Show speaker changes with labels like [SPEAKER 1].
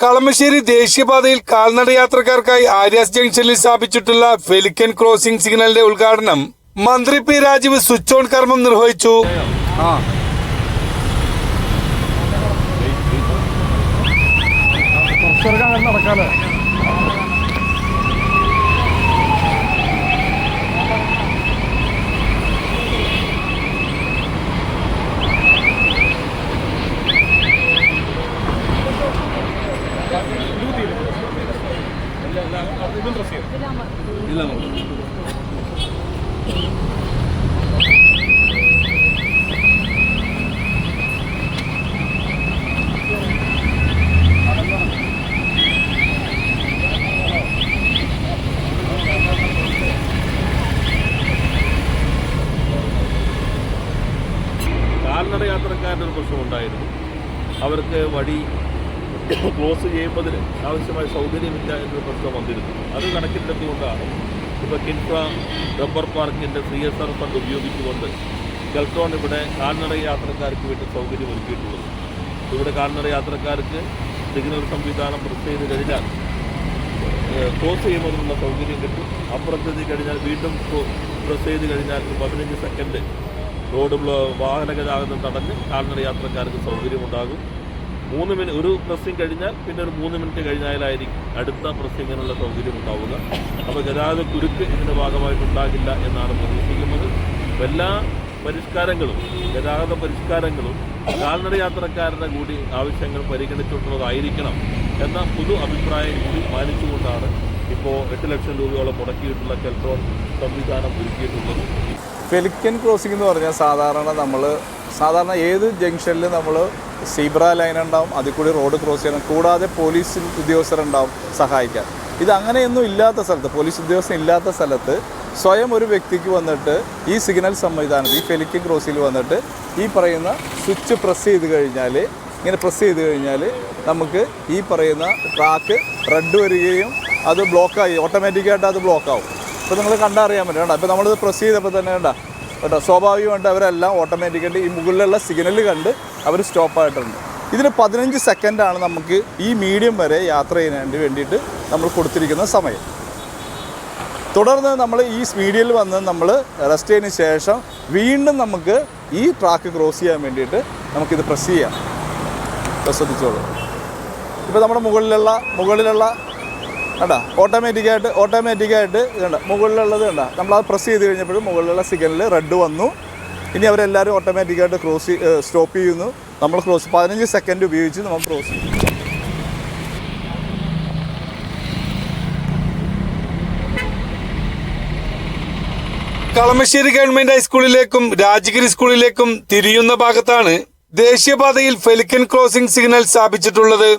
[SPEAKER 1] കളമശ്ശേരി ദേശീയപാതയിൽ കാൽനട യാത്രക്കാർക്കായി ആര്യാസ് ജംഗ്ഷനിൽ സ്ഥാപിച്ചിട്ടുള്ള ഫെലിക്കൻ ക്രോസിംഗ് സിഗ്നലിന്റെ ഉദ്ഘാടനം മന്ത്രി പി രാജീവ് സ്വിച്ച് ഓൺ കർമ്മം നിർവഹിച്ചു.
[SPEAKER 2] കാൽനട യാത്രക്കാരുടെ ഒരു പ്രശ്നമുണ്ടായിരുന്നു. അവർക്ക് വഴി ക്ലോസ് ചെയ്യുന്നതിന് ആവശ്യമായ സൗകര്യമില്ല എന്നൊരു പ്രശ്നം വന്നിരുന്നു. അത് കണക്കിലെടുത്തുകൊണ്ടാണ് ഇപ്പോൾ കിൻഫ്ര റബ്ബർ പാർക്കിന്റെ സി എസ് ആർ ഫണ്ട് ഉപയോഗിച്ചുകൊണ്ട് ഗൾട്ടോൺ ഇവിടെ കാൽനട യാത്രക്കാർക്ക് വേണ്ടി സൗകര്യം ഒരുക്കിയിട്ടുള്ളത് ഇവിടെ കാൽനട യാത്രക്കാർക്ക് സിഗ്നൽ സംവിധാനം പ്രസ് ചെയ്ത് കഴിഞ്ഞാൽ ക്ലോസ് ചെയ്യുന്നതിനുള്ള സൗകര്യം കിട്ടും. അപ്പുറത്തെത്തി കഴിഞ്ഞാൽ വീണ്ടും പ്രസ് ചെയ്ത് കഴിഞ്ഞാൽ പതിനഞ്ച് സെക്കൻഡ് റോഡ് വാഹന ഗതാഗതം തടഞ്ഞ് കാൽനട യാത്രക്കാർക്ക് സൗകര്യമുണ്ടാകും. മൂന്ന് മിനിറ്റ് ഒരു പ്രസ്സിംഗ് കഴിഞ്ഞാൽ പിന്നെ ഒരു മൂന്ന് മിനിറ്റ് കഴിഞ്ഞാലായിരിക്കും അടുത്ത പ്രസ്സിങ്ങിനുള്ള സൗകര്യം ഉണ്ടാവുക. അപ്പോൾ ഗതാഗത കുരുക്ക് ഇതിന്റെ ഭാഗമായിട്ടുണ്ടാകില്ല എന്നാണ് പ്രതീക്ഷിക്കുന്നത്. എല്ലാ പരിഷ്കാരങ്ങളും ഗതാഗത പരിഷ്കാരങ്ങളും കാൽനട യാത്രക്കാരുടെ കൂടി ആവശ്യങ്ങൾ പരിഗണിച്ചിട്ടുള്ളതായിരിക്കണം എന്ന പൊതു അഭിപ്രായം കൂടി മാനിച്ചുകൊണ്ടാണ് ഇപ്പോൾ എട്ട് ലക്ഷം രൂപയോളം മുടക്കിയിട്ടുള്ള കെൽട്രോൺ സംവിധാനം ഒരുക്കിയിട്ടുള്ളത്.
[SPEAKER 3] ഫെലിക്കൻ ക്രോസിംഗ് എന്ന് പറഞ്ഞാൽ സാധാരണ നമ്മൾ സാധാരണ ഏത് ജംഗ്ഷനിൽ നമ്മൾ സീബ്ര ലൈൻ ഉണ്ടാവും അതിൽ കൂടി റോഡ് ക്രോസ് ചെയ്യണം. കൂടാതെ പോലീസ് ഉദ്യോഗസ്ഥരുണ്ടാവും സഹായിക്കാൻ. ഇത് അങ്ങനെയൊന്നും ഇല്ലാത്ത സ്ഥലത്ത് പോലീസ് ഉദ്യോഗസ്ഥൻ ഇല്ലാത്ത സ്ഥലത്ത് സ്വയം ഒരു വ്യക്തിക്ക് വന്നിട്ട് ഈ സിഗ്നൽ സംവിധാനത്തിൽ ഈ ഫെലിക്ക് ക്രോസിൽ വന്നിട്ട് ഈ പറയുന്ന സ്വിച്ച് പ്രസ് ചെയ്ത് കഴിഞ്ഞാൽ ഇങ്ങനെ പ്രസ് ചെയ്ത് കഴിഞ്ഞാൽ നമുക്ക് ഈ പറയുന്ന ട്രാക്ക് റെഡ് വരികയും അത് ബ്ലോക്കായി ഓട്ടോമാറ്റിക്കായിട്ട് അത് ബ്ലോക്കാവും അപ്പോൾ നിങ്ങൾ കണ്ടറിയാൻ പറ്റും. കേട്ടോ അപ്പോൾ നമ്മളിത് പ്രസ് ചെയ്തപ്പോൾ തന്നെ കണ്ട? കേട്ടോ. സ്വാഭാവികമായിട്ട് അവരെല്ലാം ഓട്ടോമാറ്റിക്കായിട്ട് ഈ മുകളിലുള്ള സിഗ്നൽ കണ്ട് അവർ സ്റ്റോപ്പായിട്ടുണ്ട് ഇതിന് പതിനഞ്ച് സെക്കൻഡാണ് നമുക്ക് ഈ മീഡിയം വരെ യാത്ര ചെയ്യാൻ വേണ്ടിയിട്ട് നമ്മൾ കൊടുത്തിരിക്കുന്ന സമയം. തുടർന്ന് നമ്മൾ ഈ മീഡിയയിൽ വന്ന് നമ്മൾ റെസ്റ്റ് ചെയ്തതിന് ശേഷം വീണ്ടും നമുക്ക് ഈ ട്രാക്ക് ക്രോസ് ചെയ്യാൻ വേണ്ടിയിട്ട് നമുക്കിത് പ്രസ് ചെയ്യാം. ശ്രദ്ധിച്ചോളൂ. ഇപ്പോൾ നമ്മുടെ മുകളിലുള്ള മുകളിലുള്ള കണ്ട? ഓട്ടോമാറ്റിക്കായിട്ട് ഓട്ടോമാറ്റിക്കായിട്ട് കണ്ട? മുകളിലുള്ളത് കണ്ട? നമ്മളത് പ്രസ് ചെയ്ത് കഴിഞ്ഞപ്പോഴും മുകളിലുള്ള സിഗ്നൽ റെഡ് വന്നു. ഇനി അവരെല്ലാവരും ഓട്ടോമാറ്റിക്കായിട്ട് ക്രോസ് സ്റ്റോപ്പ് ചെയ്യുന്നു. നമ്മൾ ക്രോസ് പതിനഞ്ച് സെക്കൻഡ് ഉപയോഗിച്ച് നമ്മൾ ക്രോസ് ചെയ്യും.
[SPEAKER 1] കളമശ്ശേരി ഗവൺമെന്റ് ഹൈസ്കൂളിലേക്കും രാജഗിരി സ്കൂളിലേക്കും തിരിയുന്ന ഭാഗത്താണ് ദേശീയപാതയിൽ ഫെലിക്കൻ ക്രോസിംഗ് സിഗ്നൽ സ്ഥാപിച്ചിട്ടുള്ളത്.